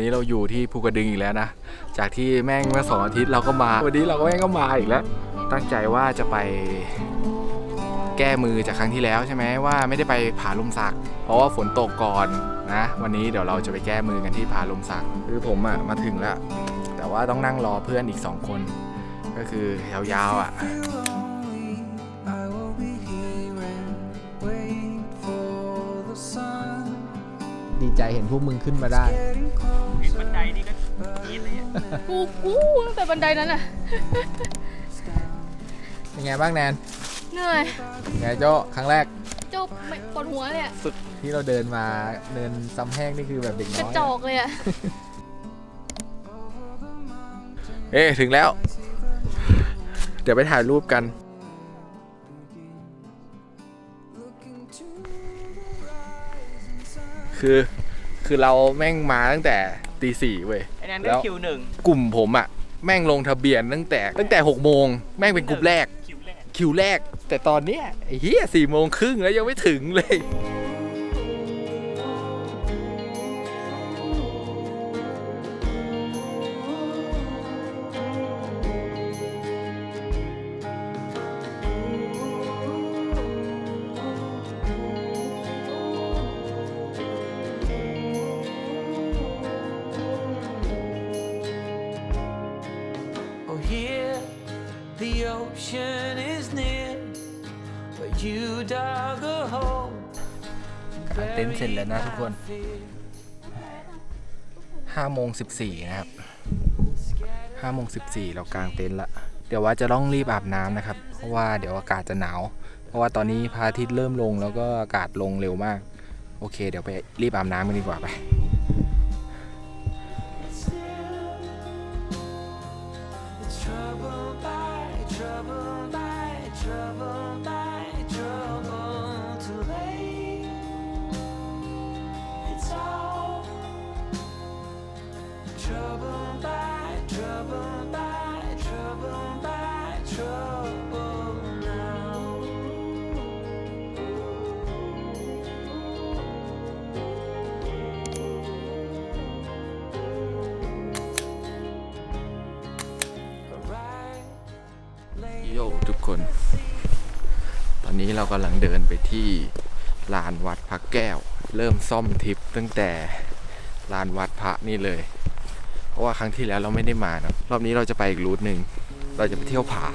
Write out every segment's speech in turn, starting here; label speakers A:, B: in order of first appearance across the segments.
A: นี้เราอยู่ที่ภูกระดึงอีกแล้วนะ จากที่แม่งเมื่อสองอาทิตย์เราก็มา วันนี้เราก็แม่งก็มาอีกแล้ว ตั้งใจว่าจะไปแก้มือจากครั้งที่แล้วใช่ไหมว่าไม่ได้ไปผาลมสัก เพราะว่าฝนตกก่อนนะ วันนี้เดี๋ยวเราจะไปแก้มือกันที่ผาลมสัก คือผมอะมาถึงแล้ว แต่ว่าต้องนั่งรอเพื่อนอีกสองคน ก็คือยาวๆอะ
B: ดีใจเห็นพวกมึงขึ้นมาได้
C: Getting closer.
D: บันไดนี่ก็กรี๊ดเลยอะ
E: กูกูตั้งแต่บันไดนั้นอะ
B: เป็นไงบ้างแนน
E: เหนื่อย
B: ไงโจ้ครั้งแรก
E: เจ้าไม่ปวดหัวเลยอะ
B: ที่เราเดินมาเดินซ้ำแห้งนี่คือแบบเด็ก
E: ก
B: น้
E: ระ
B: อย
E: จอกเลยอะ
A: เอ๊ะถึงแล้ว เดี๋ยวไปถ่ายรูปกัน คือคือเราแม่งมาตั้งแต่ตีสี่เว้ย
D: ไอ้นั้น
A: แล้
D: ได้
A: ว
D: คิวหนึ่ง
A: กลุ่มผมอะแม่งลงทะเบียนตั้งแต่ตั้งแต่หกโมงแม่งเป็นกลุ่มแรก
D: คิวแรก
A: คิวแรก แต่ตอนเนี้ยไอ้เหี้ยสี่โมงครึ่งแล้วยังไม่ถึงเลย กางเต็นท์เสร็จแล้วนะทุกคนห้าโมงสิบสี่นะครับห้าโมงสิบสี่เรากางเต็นท์ละ เดี๋ยวว่าจะต้องรีบอาบน้ำนะครับ เพราะว่าเดี๋ยวอากาศจะหนาว เพราะว่าตอนนี้พระอาทิตย์เริ่มลงแล้วก็อากาศลงเร็วมาก โอเค เดี๋ยวไปรีบอาบน้ำกันดีกว่าไป นี้เรากำลังเดินไปที่ลานวัดพระแก้ว เริ่มซ่อมทิปตั้งแต่ลานวัดพระนี่เลย เพราะว่าครั้งที่แล้วเราไม่ได้มานะรอบนี้เราจะไปอีกรูทหนึ่งเราจะไปเที่ยวผา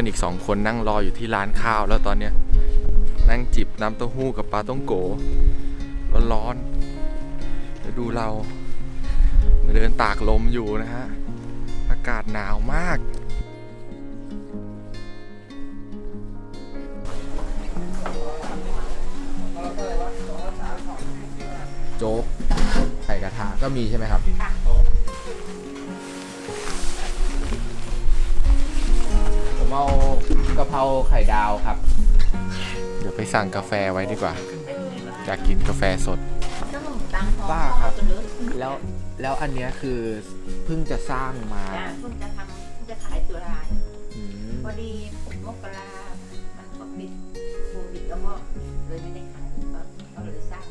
A: อนอีกสองคนนั่งรออยู่ที่ร้านข้าวแล้วตอนเนี้ยนั่งจิบน้ำเต้าหู้กับปลาต้องโกร้อนๆจะดูเราเดินตากลมอยู่นะฮะ อากาศหนาวมาก
B: โจ๊กไข่กระทะก็มีใช่ไหมครับ เอากะเพราไข่ดาวครับ
A: เดี๋ยวไปสั่งกาแฟไว้ดีกว่า อยากกินกาแฟสด
B: บ้าครับ แล้วแล้วอันเนี้ยคือเพิ่งจะสร้างมา
F: จ้ะเพิ่งจะทำเพิ่งจะขายตุลา
B: อืม
F: พอดีมกรามันก็ปิดโควิดแล้วก็เลยไม่ได้ขายก็ก็เลยสร้าง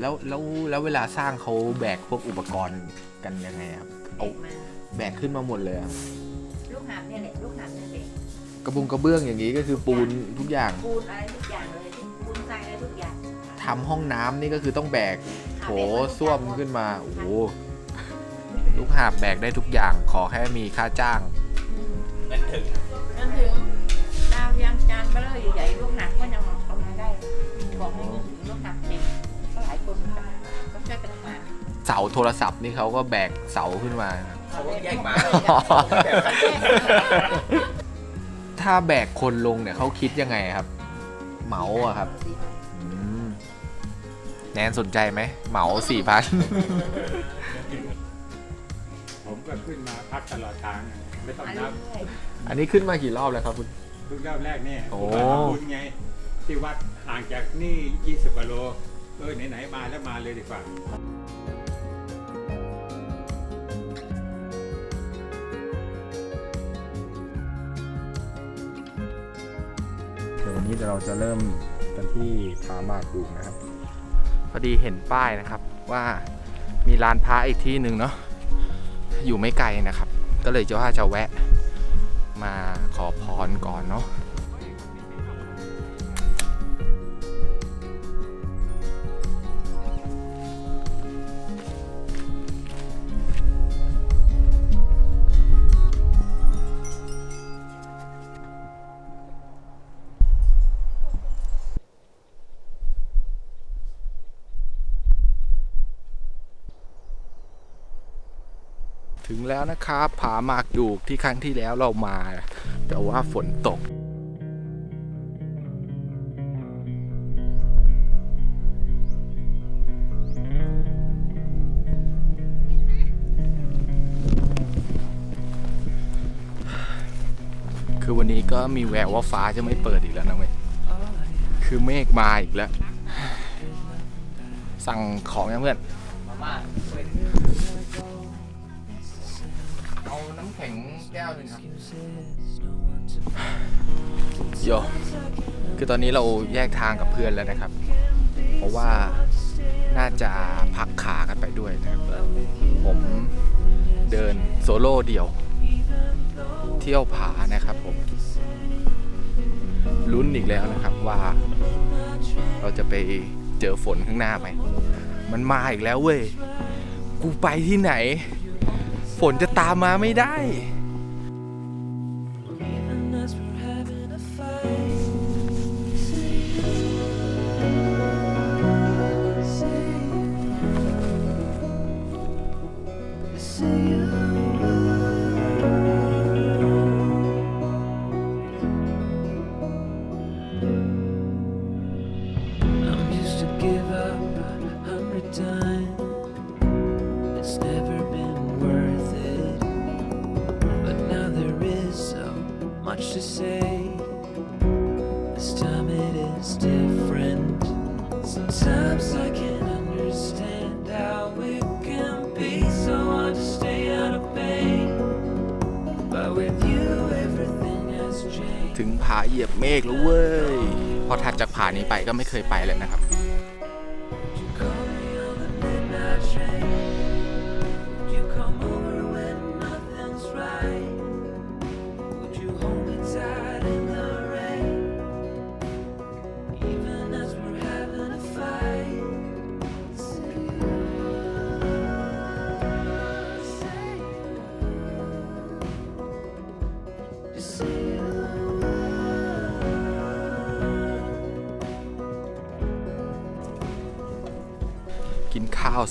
B: แล้วแล้วแล้วเวลาสร้างเขาแบกพวกอุปกรณ์กันยังไงครับ
F: เด็
B: เอา
F: กมา
B: แบกขึ้นมาหมดเลยอะ
F: ลูก หาบเนี่ยแหละลูกหาบเนี่ยเด็ก
B: กระบุงกระเบื้องอย่างนี้ก็คือปูนทุกอย่าง
F: ปูนอะไรทุกอย่างเลยปูนทรายอะไรทุกอย่าง
B: ทำห้องน้ำนี่ก็คือต้องแบกโถส้วมขึ้นมาโอ้โหลูกหาบแบกได้ทุกอย่างขอแค่มีค่าจ้าง
D: เงินถึง
F: จนถึงดาวยางจานเบลอใหญ่ๆลูกหาบก็ยังเอามาได้า
B: โทรศัพท์นี่เขาก็แบกเสาขึ้นมา
D: เขาก็แยกมา
B: ถ้าแบกคนลงเนี่ยเขาคิดยังไงครับ เหมาอะครับอืมแนนสนใจไหมเหมาสี่พัน
G: ผมก็ขึ้นมาพักตลอดทางอะไม่ต้องนับ
B: อันนี้ขึ้นมากี่รอบแล้วครับคุณ
G: เพิ่งรอบแรกเนี่ย
B: โอ้
G: ผมมาทำบุญไง ที่วัดห่างจากนี่ 20กิโล เออไหนๆมาแล้วมาเลยดีกว่า
A: ดี๋ยววันนี้เราจะเริ่มกันที่ผาหมากดูนะครับ พอดีเห็นป้ายนะครับว่ามีร้านพระอีกที่หนึ่งเนาะอยู่ไม่ไกลนะครับ ก็เลยจะว่าจะแวะมาขอพรก่อนเนาะ ถึงแล้วนะครับผาหมากดูกที่ครั้งที่แล้วเรามา แต่ว่าฝนตก คือวันนี้ก็มีแววว่าฟ้าจะไม่เปิดอีกแล้วนะเว้ยคือเมฆมาอีกแล้ว สั่งของยังเพื่อน
D: มาม่า
A: แก้วหนึ่งครับ โยคือตอนนี้เราแยกทางกับเพื่อนแล้วนะครับ เพราะว่าน่าจะพักขากันไปด้วยนะครับ ผมเดินโซโล่เดี่ยว เที่ยวผานะครับผมลุ้นอีกแล้วนะครับว่า เราจะไปเจอฝนข้างหน้าไหม มันมาอีกแล้วเว้ย กูไปที่ไหน ฝนจะตามมาไม่ได้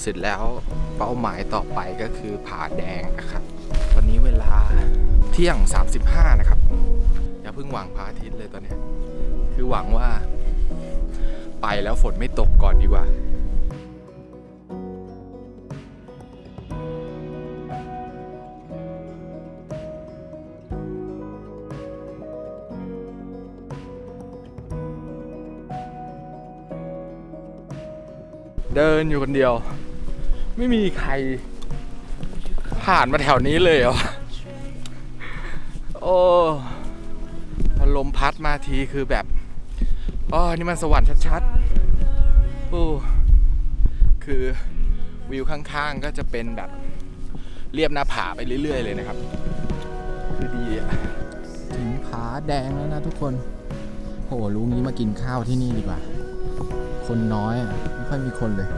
A: เสร็จแล้วเป้าหมายต่อไปก็คือผาแดงนะครับตอนนี้เวลาเที่ยง 35 นะครับ อย่าเพิ่งหวังพระอาทิตย์เลยตอนนี้คือหวังว่า ไปแล้วฝนไม่ตกก่อนดีกว่าเดินอยู่คนเดียว ไม่มีใคร ผ่านมาแถวนี้เลยเหรอ โอ้พอลมพัดมาทีคือแบบอ๋อนี่มันสวรรค์ชัดๆ โอ้ คือวิวข้างๆก็จะเป็นแบบเรียบหน้าผาไปเรื่อย ๆ เลยนะครับ คือดีอะถึงผาแดงแล้วนะทุกคน โหรู้งี้มากินข้าวที่นี่ดีกว่า คนน้อยไม่ค่อยมีคนเลย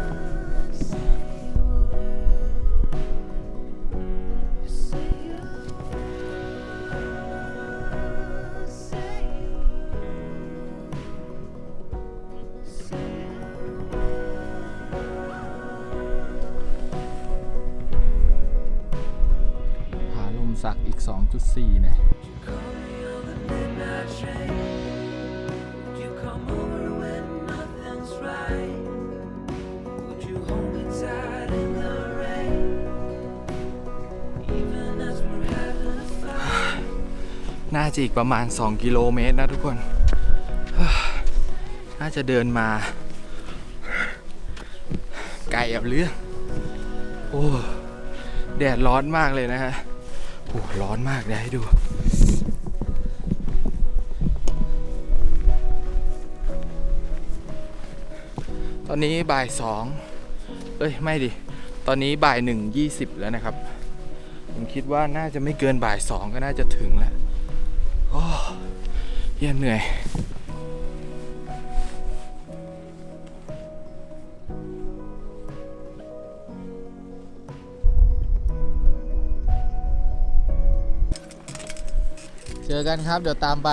A: น่าจะอีกประมาณ 2 กิโลเมตรนะทุกคน น่าจะเดินมา ไกลเอาเรื่อง โอ้ แดดร้อนมากเลยนะฮะ โอ้ร้อนมากเดี๋ยวให้ดูตอนนี้บ่ายสองเอ้ย ไม่ดิ ตอนนี้บ่ายหนึ่งยี่สิบแล้วนะครับ ผมคิดว่าน่าจะไม่เกินบ่ายสองก็น่าจะถึงแล้ว เยี่ยเหนื่อย เจอกันครับ เดี๋ยวตามไป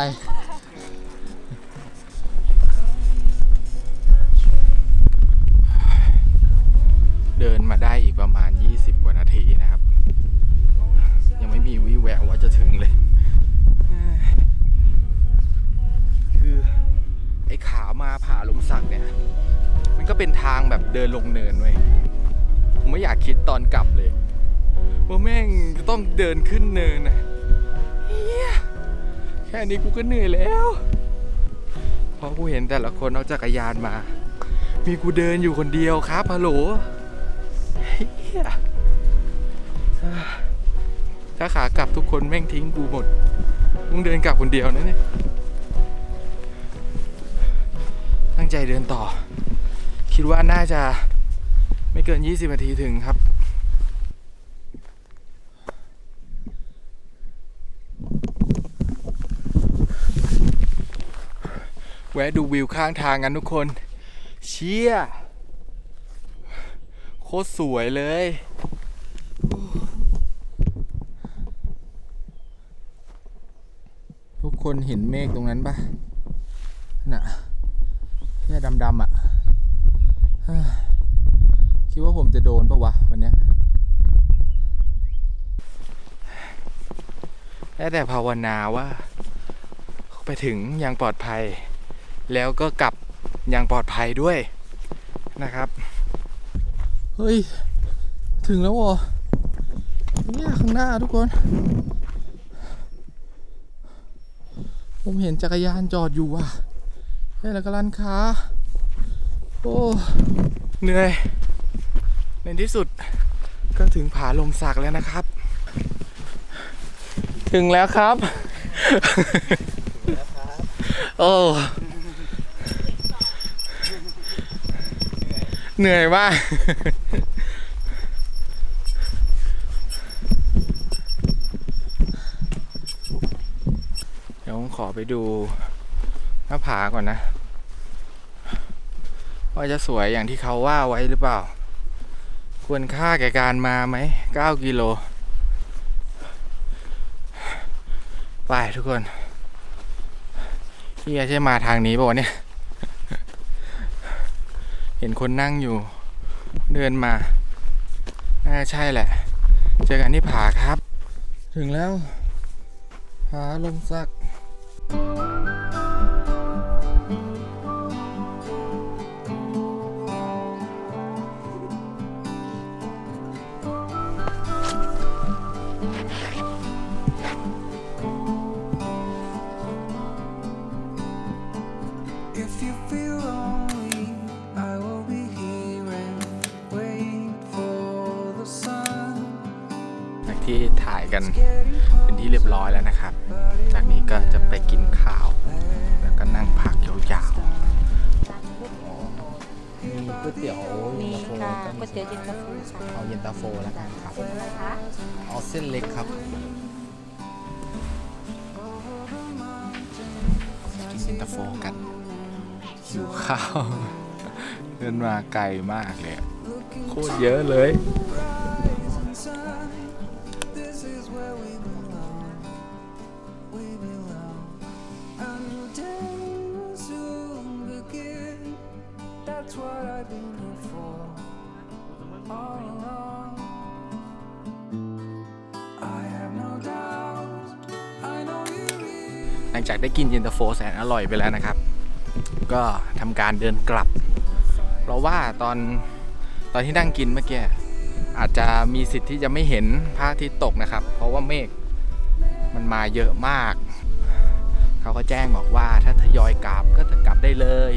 A: ว่าแม่งจะต้องเดินขึ้นเนินนะแค่นี้กูก็เหนื่อยแล้วเพราะกูเห็นแต่ละคนเอาจักรยานมา มีกูเดินอยู่คนเดียวครับฮัลโหลถ้าขากลับทุกคนแม่งทิ้งกูหมดมึงเดินกลับคนเดียวนะเนี่ยตั้งใจเดินต่อ คิดว่าน่าจะไม่เกิน 20นาทีถึงครับ แวะดูวิวข้างทางกันทุกคน เชี่ย โคตรสวยเลย ทุกคนเห็นเมฆตรงนั้นปะน่ะแค่ดำๆอะ คิดว่าผมจะโดนปะวะ วันเนี้ยแต่ภาวนาว่า ไปถึงอย่างปลอดภัย แล้วก็กลับอย่างปลอดภัยด้วยนะครับ เฮ้ย ถึงแล้วเหรอเนี่ยข้างหน้าทุกคน ผมเห็นจักรยานจอดอยู่ว่ะเฮ้ยแล้วก็ร้านค้า โอ้ เหนื่อย ในที่สุดก็ถึงผาลมสักแล้วนะครับ ถึงแล้วครับ โอ้ เหนื่อยมากเดี๋ยวผมขอไปดูหน้าผาก่อนนะ ว่าจะสวยอย่างที่เขาว่าไว้หรือเปล่า ควรค่าแก่การมาไหม 9 กิโล ไปทุกคนพี่ใช่มาทางนี้ป่าวะเนี่ย เห็นคนนั่งอยู่ เดินมา น่าใช่แหละ เจอกันที่ผาครับ ถึงแล้วผาลมสัก ที่ถ่ายกันเป็นที่เรียบร้อยแล้วนะครับ จากนี้ก็จะไปกินข้าว แล้วก็นั่งพักยาวๆมีก๋วยเตี๋ยว
F: มี
A: เย็นตาโฟ
F: ค่ะ
A: ก็
F: ก๋วยเตี๋ยวเย็นตาโฟค่ะ
A: เอาเย็นตาโฟแล้วกันครับ
F: เป็นอะไรคะ
A: เอาเส้นเล็กครับกินเย็นตาโฟกันหิวข้าวเดินมาไกลมากเลยอะโคตรเยอะเลย
C: I've been here for all along. I have no doubt. I know you will.
A: หลังจากได้กินเย็นตาโฟแสนอร่อยไปแล้วนะครับ ก็ทำการเดินกลับ เพราะว่าตอนตอนที่นั่งกินเมื่อกี้อาจจะมีสิทธิ์ที่จะไม่เห็นพระอาทิตย์ตกนะครับ เพราะว่าเมฆมันมาเยอะมาก เขาก็แจ้งบอกว่าถ้าทยอยกลับก็จะกลับได้เลย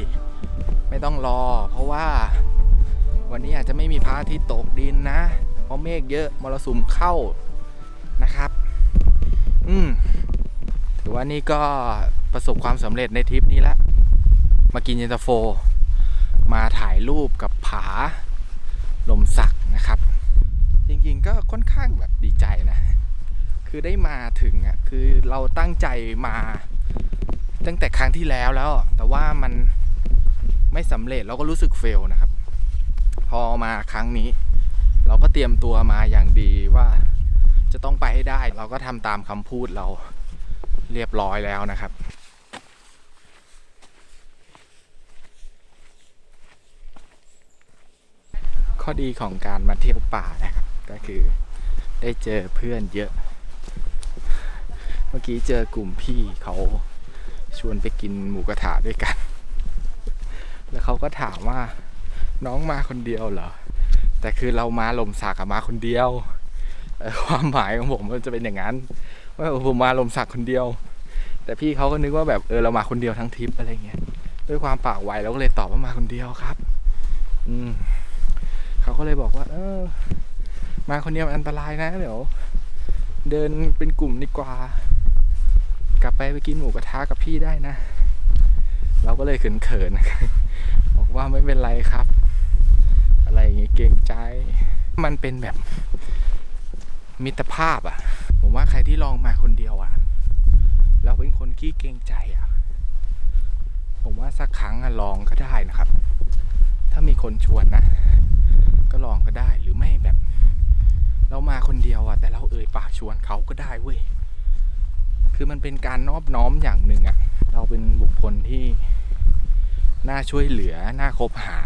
A: ไม่ต้องรอ เพราะว่าวันนี้อาจจะไม่มีพระอาทิตย์ตกดินนะ เพราะเมฆเยอะมรสุมเข้านะครับ อืมถือว่านี่ก็ประสบความสำเร็จในทริปนี้ละ มากินเย็นตาโฟ มาถ่ายรูปกับผาลมสักนะครับ จริงๆก็ค่อนข้างแบบดีใจนะ คือได้มาถึงอะคือเราตั้งใจมาตั้งแต่ครั้งที่แล้วแล้ว แต่ว่ามัน ไม่สำเร็จเราก็รู้สึกเฟลนะครับ พอมาครั้งนี้ เราก็เตรียมตัวมาอย่างดีว่าจะต้องไปให้ได้ เราก็ทำตามคำพูดเราเรียบร้อยแล้วนะครับข้อดีของการมาเที่ยวป่านะครับ ก็คือได้เจอเพื่อนเยอะ เมื่อกี้เจอกลุ่มพี่เขาชวนไปกินหมูกระทะด้วยกัน ก็ถามว่าน้องมาคนเดียวเหรอ แต่คือเรามาลมสักมาคนเดียว ความหมายของผมมันจะเป็นอย่างนั้นว่าผมมาลมสักคนเดียว แต่พี่เขาก็นึกว่าแบบเออเรามาคนเดียวทั้งทริปอะไรเงี้ยด้วยความปากไวเราก็เลยตอบว่ามาคนเดียวครับ อืมเขาก็เลยบอกว่า เออ มาคนเดียวอันตรายนะเดี๋ยวเดินเป็นกลุ่มดีกว่า กลับไปไปกินหมูกระทะกับพี่ได้นะ เราก็เลยเขินๆบ บอกว่าไม่เป็นไรครับ อะไรอย่างงี้เกรงใจ มันเป็นแบบมิตรภาพอะ่ะ ผมว่าใครที่ลองมาคนเดียวอะ่ะ แล้วเป็นคนขี้เกรงใจอะ่ะ ผมว่าสักครั้งอะลองก็ได้นะครับ ถ้ามีคนชวนนะ ก็ลองก็ได้หรือไม่แบบ เรามาคนเดียวอะแต่เราเอ่ยปากชวนเขาก็ได้เว้ย คือมันเป็นการนอบน้อมอย่างหนึ่งอะ เราเป็นบุคคลที่ น่าช่วยเหลือน่าคบหา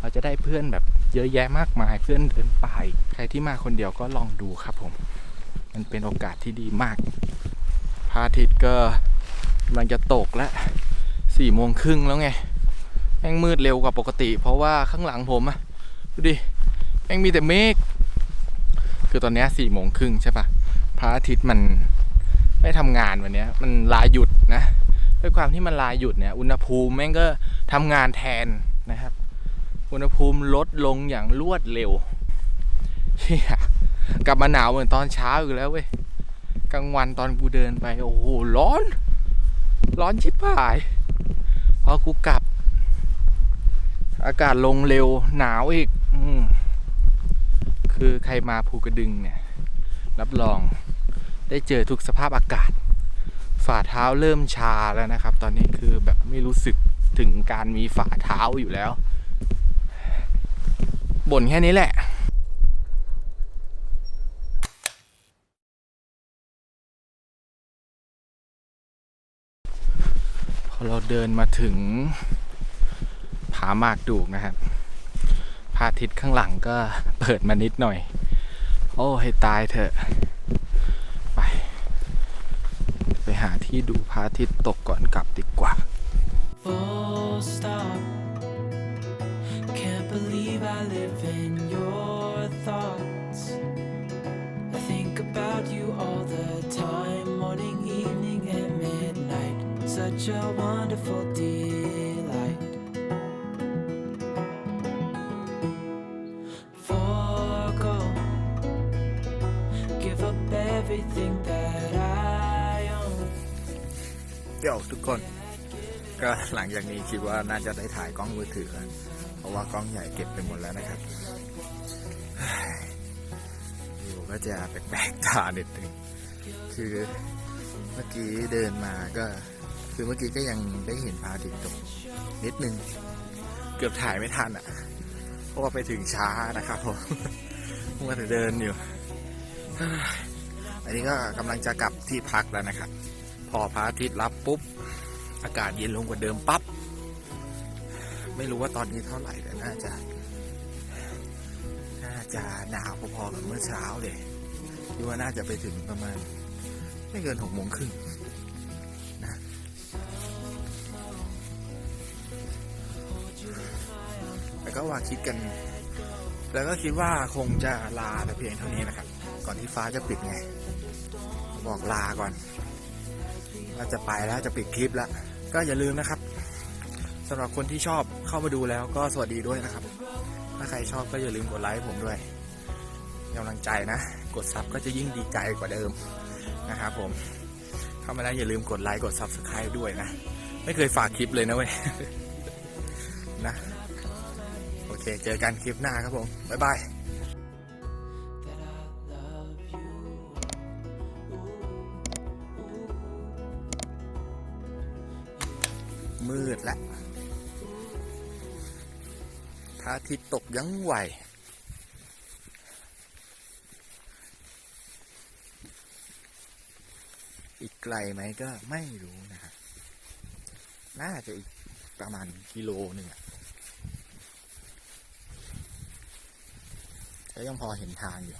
A: เราจะได้เพื่อนแบบเยอะแยะมากมายเพื่อนเดินป่าใครที่มาคนเดียวก็ลองดูครับผม มันเป็นโอกาสที่ดีมากพระอาทิตย์ก็กำลังจะตกแล้วสี่โมงครึ่งแล้วไงแม่งมืดเร็วกว่าปกติ เพราะว่าข้างหลังผมอะดูดิแม่งมีแต่เมฆคือตอนนี้สี่โมงครึ่งใช่ปะพระอาทิตย์มันไม่ทำงานวันนี้มันลาหยุด ด้วยความที่มันลาหยุดเนี่ยอุณหภูมิแม่งก็ทำงานแทนนะครับ อุณหภูมิลดลงอย่างรวดเร็วเฮียกลับมาหนาวเหมือนตอนเช้าอีกแล้วเว้ยกลางวันตอนกูเดินไปโอ้โหร้อน ร้อนชิบหายพอกูกลับ อากาศลงเร็วหนาวอีกอมคือใครมาภูกระดึงเนี่ย รับรองได้เจอทุกสภาพอากาศ ฝ่าเท้าเริ่มชาแล้วนะครับ ตอนนี้คือแบบไม่รู้สึกถึงการมีฝ่าเท้าอยู่แล้วบ่นแค่นี้แหละพอเราเดินมาถึงผาหมากดูกนะครับพระอาทิตย์ข้างหลังก็เปิดมานิดหน่อย โอ้ให้ตายเถอะ ไป ไปหาที่ดูพระอาทิตย์ตกก่อนกลับดีกว่า
C: Full stop. Can't believe I live in your thoughts. I think about you all the time, morning, evening, and midnight. Such a wonderful deal.
B: เดี๋ยวทุกคน ก็หลังจากนี้คิดว่าน่าจะได้ถ่ายกล้องมือถือแล้วเพราะว่ากล้องใหญ่เก็บไปหมดแล้วนะครับอยู่ก็จะแปลกๆตานิดนึงคือเมื่อกี้เดินมาก็คือเมื่อกี้ก็ยังได้เห็นพระอาทิตย์ตกนิดนึง เกือบถ่ายไม่ทันอะ เพราะว่าไปถึงช้านะครับผมมัวแต่เดินอยู่ อันนี้ก็กำลังจะกลับที่พักแล้วนะครับ อพระอาทิตย์รับปุ๊บ อากาศเย็นลงกว่าเดิมปั๊บ ไม่รู้ว่าตอนนี้เท่าไหร่แต่น่าจะ น่าจะหนาวพอๆกับเมื่อเช้าเลยคิดว่าน่าจะไปถึงประมาณ ไม่เกินหกโมงครึ่งนะแต่ก็ว่าคิดกัน แล้วก็คิดว่าคงจะลาแต่เพียงเท่านี้นะครับ ก่อนที่ฟ้าจะปิดไง บอกลาก่อน
A: เราจะไปแล้วจะปิดคลิปแล้ว ก็อย่าลืมนะครับสำหรับคนที่ชอบเข้ามาดูแล้วก็สวัสดีด้วยนะครับ ถ้าใครชอบก็อย่าลืมกดไลค์ผมด้วยกำลังใจนะ กดซับก็จะยิ่งดีใจกว่าเดิมนะครับผมเข้ามาแล้วอย่าลืมกดไลค์กดซับสไครต์ด้วยนะ ไม่เคยฝากคลิปเลยนะเว้ยนะ โอเค เจอกันคลิปหน้าครับผม บ๊ายบาย มืดแล้วพระอาทิตย์ตกยังไหวอีกไกลไหมก็ไม่รู้นะครับน่าจะอีกประมาณกิโลหนึ่งอะก็ยังพอเห็นทางอยู่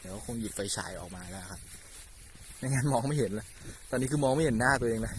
A: เดี๋ยวคงหยิบไฟฉายออกมาแล้วครับไม่งั้นมองไม่เห็นเลย ตอนนี้คือมองไม่เห็นหน้าตัวเองเลย